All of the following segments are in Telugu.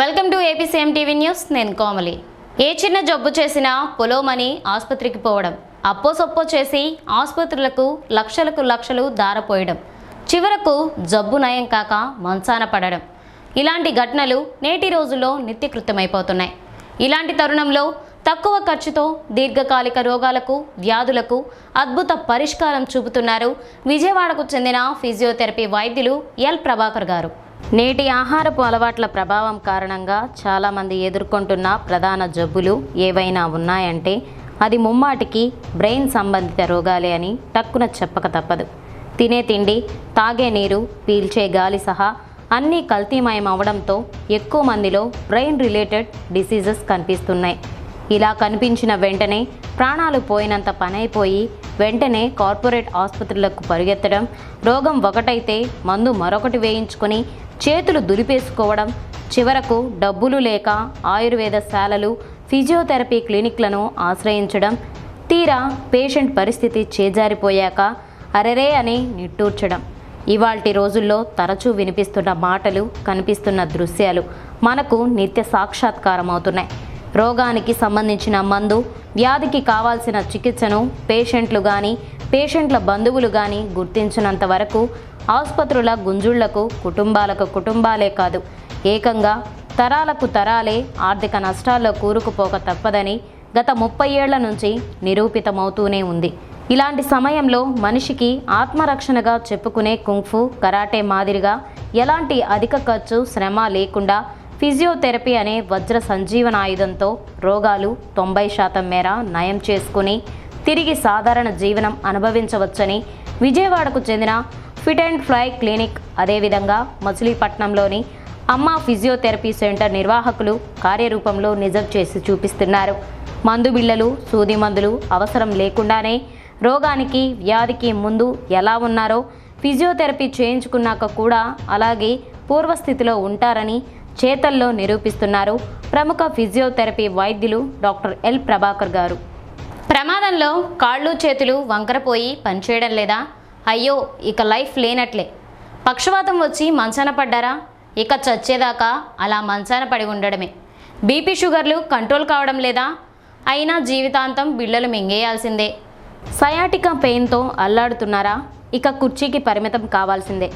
Welcome to APCM TV news. నేను కోమలి. ఏ చిన్న జబ్బు చేసినా పొలోమని ఆసుపత్రికి పోవడం అప్పోసొప్పో చేసి ఆసుపత్రులకు లక్షలకు లక్షలు దారపోయడం చివరకు జబ్బు నయం కాక మంచాన పడడం. ఇలాంటి ఘటనలు నేటి రోజుల్లో నిత్యకృతమైపోతున్నాయి ఇలాంటి తరుణంలో తక్కువ ఖర్చుతో దీర్ఘకాలిక రోగాలకు వ్యాధులకు అద్భుత పరిష్కారం చూపుతున్నారు విజయవాడకు చెందిన ఫిజియోథెరపీ వైద్యులు ఎల్ ప్రభాకర్ గారు. నేటి ఆహారపు అలవాట్ల ప్రభావం కారణంగా చాలామంది ఎదుర్కొంటున్న ప్రధాన జబ్బులు ఏవైనా ఉన్నాయంటే అది ముమ్మాటికి బ్రెయిన్ సంబంధిత రోగాలే అని టక్కున చెప్పక తప్పదు. తినే తిండి తాగే నీరు పీల్చే గాలి సహా అన్నీ కల్తీమయం అవడంతో ఎక్కువ మందిలో బ్రెయిన్ రిలేటెడ్ డిసీజెస్ కనిపిస్తున్నాయి. ఇలా కనిపించిన వెంటనే ప్రాణాలు పోయినంత పనైపోయి వెంటనే కార్పొరేట్ ఆసుపత్రులకు పరిగెత్తడం రోగం ఒకటైతే మందు మరొకటి వేయించుకొని చేతులు దులిపేసుకోవడం చివరకు డబ్బులు లేక ఆయుర్వేద శాలలు ఫిజియోథెరపీ క్లినిక్లను ఆశ్రయించడం తీరా పేషెంట్ పరిస్థితి చేజారిపోయాక అరెరే అని నిట్టూర్చడం. ఇవాల్టి రోజుల్లో తరచూ వినిపిస్తున్న మాటలు కనిపిస్తున్న దృశ్యాలు మనకు నిత్య సాక్షాత్కారం అవుతున్నాయి రోగానికి సంబంధించిన మందు వ్యాధికి కావాల్సిన చికిత్సను పేషెంట్లు కానీ పేషెంట్ల బంధువులు కానీ గుర్తించినంత వరకు ఆసుపత్రుల గుంజుళ్ళకు కుటుంబాలకు కుటుంబాలే కాదు. ఏకంగా తరాలకు తరాలే ఆర్థిక నష్టాల్లో కూరుకుపోక తప్పదని గత ముప్పై ఏళ్ళ నుంచి నిరూపితమవుతూనే ఉంది. ఇలాంటి సమయంలో మనిషికి ఆత్మరక్షణగా చెప్పుకునే కుంఫు కరాటే మాదిరిగా ఎలాంటి అధిక ఖర్చు శ్రమ లేకుండా ఫిజియోథెరపీ అనే వజ్ర సంజీవనాయుధంతో రోగాలు తొంభై శాతం మేర నయం చేసుకుని తిరిగి సాధారణ జీవనం అనుభవించవచ్చని విజయవాడకు చెందిన ఫిట్ అండ్ ఫ్లై క్లినిక్ అదేవిధంగా మచిలీపట్నంలోని అమ్మ ఫిజియోథెరపీ సెంటర్ నిర్వాహకులు కార్యరూపంలో నిజం చేసి చూపిస్తున్నారు. మందు బిళ్ళలు సూది మందులు అవసరం లేకుండానే రోగానికి వ్యాధికి ముందు ఎలా ఉన్నారో ఫిజియోథెరపీ చేయించుకున్నాక కూడా అలాగే పూర్వస్థితిలో ఉంటారని చేతల్లో నిరూపిస్తున్నారు ప్రముఖ ఫిజియోథెరపీ వైద్యులు డాక్టర్ ఎల్ ప్రభాకర్ గారు. ప్రమాదంలో కాళ్ళు చేతులు వంకరపోయి పనిచేయడం లేదా? అయ్యో ఇక లైఫ్ లేనట్లే. పక్షవాతం వచ్చి మంచాన పడ్డారా? ఇక చచ్చేదాకా అలా మంచాన పడి ఉండడమే. బీపీ షుగర్లు కంట్రోల్ కావడం లేదా? అయినా జీవితాంతం బిళ్ళలు మింగేయాల్సిందే. సయాటికా పెయిన్తో అల్లాడుతున్నారా? ఇక కుర్చీకి పరిమితం కావాల్సిందే.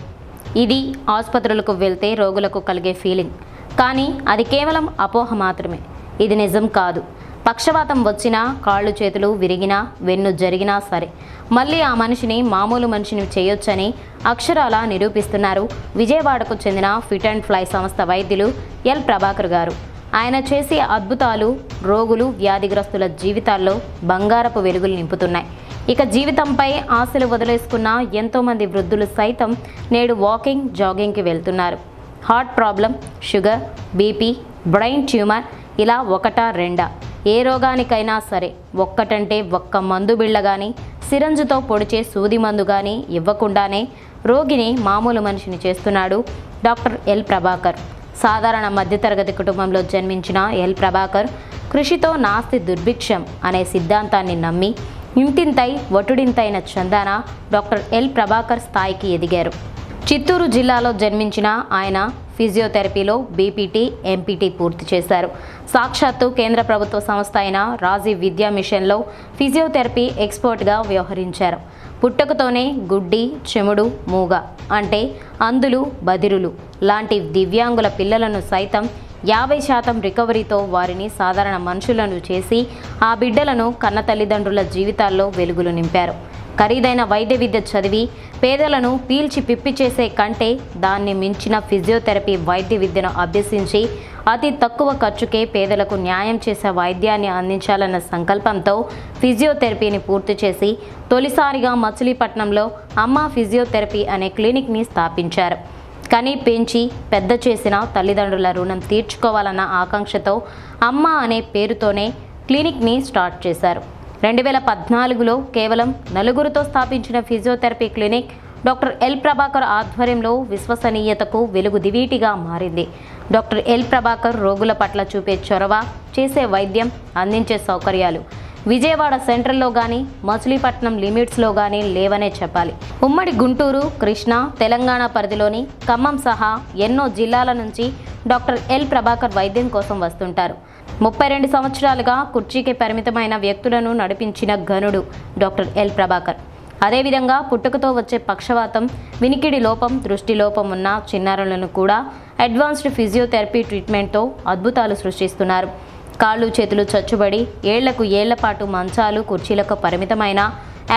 ఇది ఆసుపత్రులకు వెళ్తే రోగులకు కలిగే ఫీలింగ్. కానీ అది కేవలం అపోహ మాత్రమే. ఇది నిజం కాదు. పక్షవాతం వచ్చినా కాళ్ళు చేతులు విరిగినా వెన్ను జరిగినా సరే. మళ్ళీ ఆ మనిషిని మామూలు మనిషిని చేయొచ్చని అక్షరాల నిరూపిస్తున్నారు. విజయవాడకు చెందిన ఫిట్ అండ్ ఫ్లై సంస్థ వైద్యులు ఎల్. ప్రభాకర్ గారు. ఆయన చేసే అద్భుతాలు రోగులు వ్యాధిగ్రస్తుల జీవితాల్లో బంగారపు వెలుగులు నింపుతున్నాయి. ఇక జీవితంపై ఆశలు వదిలేసుకున్న ఎంతోమంది వృద్ధులు సైతం నేడు వాకింగ్ జాగింగ్కి వెళ్తున్నారు. Heart problem sugar BP brain tumour ఇలా ఒకటా రెండా. ఏ రోగానికైనా సరే ఒక్కటంటే ఒక్క మందు బిళ్ళ కానీ సిరంజుతో పొడిచే సూది మందు కానీ ఇవ్వకుండానే రోగిని మామూలు మనిషిని చేస్తున్నాడు డాక్టర్ ఎల్ ప్రభాకర్. సాధారణ మధ్యతరగతి కుటుంబంలో జన్మించిన ఎల్ ప్రభాకర్ కృషితో నాస్తి దుర్భిక్షం అనే సిద్ధాంతాన్ని నమ్మి ఇంటింతై వటుడింతైన చందాన డాక్టర్ ఎల్ ప్రభాకర్ స్థాయికి ఎదిగారు. చిత్తూరు జిల్లాలో జన్మించిన ఆయన ఫిజియోథెరపీలో బీపీటీ ఎంపీటీ పూర్తి చేశారు. సాక్షాత్తు కేంద్ర ప్రభుత్వ సంస్థ అయిన రాజీవ్ విద్యా మిషన్లో ఫిజియోథెరపీ ఎక్స్పర్ట్గా వ్యవహరించారు. పుట్టకతోనే గుడ్డి చెముడు మూగ అంటే అందులు బదిరులు లాంటి దివ్యాంగుల పిల్లలను సైతం యాభై శాతం రికవరీతో వారిని సాధారణ మనుషులను చేసి ఆ బిడ్డలను కన్న తల్లిదండ్రుల జీవితాల్లో వెలుగులు నింపారు. ఖరీదైన వైద్య విద్య చదివి పేదలను పీల్చి పిప్పి చేసే కంటే దాన్ని మించిన ఫిజియోథెరపీ వైద్య విద్యను అభ్యసించి అతి తక్కువ ఖర్చుకే పేదలకు న్యాయం చేసే వైద్యాన్ని అందించాలన్న సంకల్పంతో ఫిజియోథెరపీని పూర్తి చేసి తొలిసారిగా మచిలీపట్నంలో అమ్మ ఫిజియోథెరపీ అనే క్లినిక్ని స్థాపించారు. కని పెంచి పెద్ద చేసిన తల్లిదండ్రుల రుణం తీర్చుకోవాలన్న ఆకాంక్షతో అమ్మ అనే పేరుతోనే క్లినిక్ని స్టార్ట్ చేశారు. రెండు వేల పద్నాలుగులో కేవలం నలుగురితో స్థాపించిన physiotherapy clinic doctor L Prabhakar ఆధ్వర్యంలో విశ్వసనీయతకు వెలుగు దివీటిగా మారింది. డాక్టర్ ఎల్ ప్రభాకర్ రోగుల పట్ల చూపే చొరవ చేసే వైద్యం అందించే సౌకర్యాలు విజయవాడ సెంట్రల్లో కానీ మచిలీపట్నం లిమిట్స్లో కానీ లేవనే చెప్పాలి. ఉమ్మడి గుంటూరు కృష్ణా తెలంగాణ పరిధిలోని ఖమ్మం సహా ఎన్నో జిల్లాల నుంచి డాక్టర్ ఎల్ ప్రభాకర్ వైద్యం కోసం వస్తుంటారు. ముప్పై రెండు సంవత్సరాలుగా కుర్చీకి పరిమితమైన వ్యక్తులను నడిపించిన ఘనుడు డాక్టర్ ఎల్ ప్రభాకర్. అదేవిధంగా పుట్టుకతో వచ్చే పక్షవాతం వినికిడి లోపం దృష్టి లోపం ఉన్న చిన్నారులను కూడా అడ్వాన్స్డ్ ఫిజియోథెరపీ ట్రీట్మెంట్తో అద్భుతాలు సృష్టిస్తున్నారు. కాళ్ళు చేతులు చచ్చుబడి ఏళ్ళకు ఏళ్ళపాటు మంచాలు కుర్చీలకు పరిమితమైన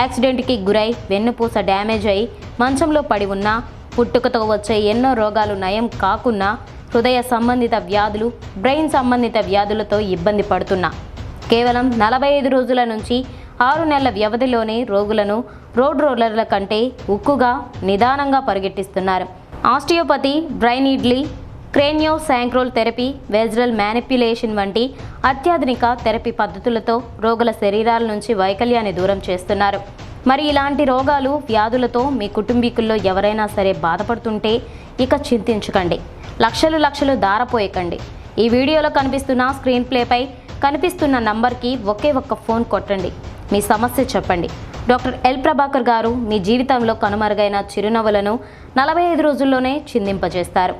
యాక్సిడెంట్కి గురై వెన్నుపూస డ్యామేజ్ అయి మంచంలో పడి ఉన్న పుట్టుకతో వచ్చే ఎన్నో రోగాలు నయం కాకున్నా హృదయ సంబంధిత వ్యాధులు బ్రెయిన్ సంబంధిత వ్యాధులతో ఇబ్బంది పడుతున్నా. కేవలం నలభై ఐదు రోజుల నుంచి ఆరు నెలల వ్యవధిలోనే రోగులను రోడ్ రోలర్ల కంటే ఉక్కుగా నిదానంగా పరిగెట్టిస్తున్నారు. Osteopathy brain idli cranio sacral therapy visceral manipulation వంటి అత్యాధునిక థెరపీ పద్ధతులతో రోగుల శరీరాల నుంచి వైకల్యాన్ని దూరం చేస్తున్నారు. మరి ఇలాంటి రోగాలు వ్యాధులతో మీ కుటుంబీకుల్లో ఎవరైనా సరే బాధపడుతుంటే ఇక చింతించకండి. లక్షలు లక్షలు దారపోయకండి. ఈ వీడియోలో కనిపిస్తున్న స్క్రీన్ ప్లేపై కనిపిస్తున్న నంబర్కి ఒకే ఒక్క ఫోన్ కొట్టండి. మీ సమస్య చెప్పండి. డాక్టర్ ఎల్ ప్రభాకర్ గారు మీ జీవితంలో కనుమరుగైన చిరునవ్వులను నలభై ఐదు రోజుల్లోనే చిందింపజేస్తారు.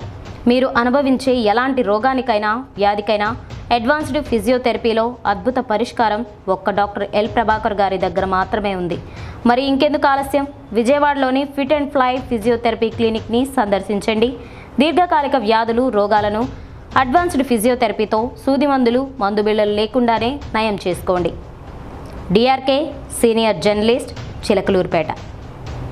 మీరు అనుభవించే ఎలాంటి రోగానికైనా వ్యాధికైనా అడ్వాన్స్డ్ ఫిజియోథెరపీలో అద్భుత పరిష్కారం ఒక్క డాక్టర్ ఎల్ ప్రభాకర్ గారి దగ్గర మాత్రమే ఉంది. మరి ఇంకెందుకు ఆలస్యం? విజయవాడలోని ఫిట్ అండ్ ఫ్లై ఫిజియోథెరపీ క్లినిక్ని సందర్శించండి. దీర్ఘకాలిక వ్యాధులు రోగాలను అడ్వాన్స్డ్ ఫిజియోథెరపీతో సూది మందులు మందు బిళ్ళలు లేకుండానే నయం చేసుకోండి. DRK senior journalist Chilakaluripet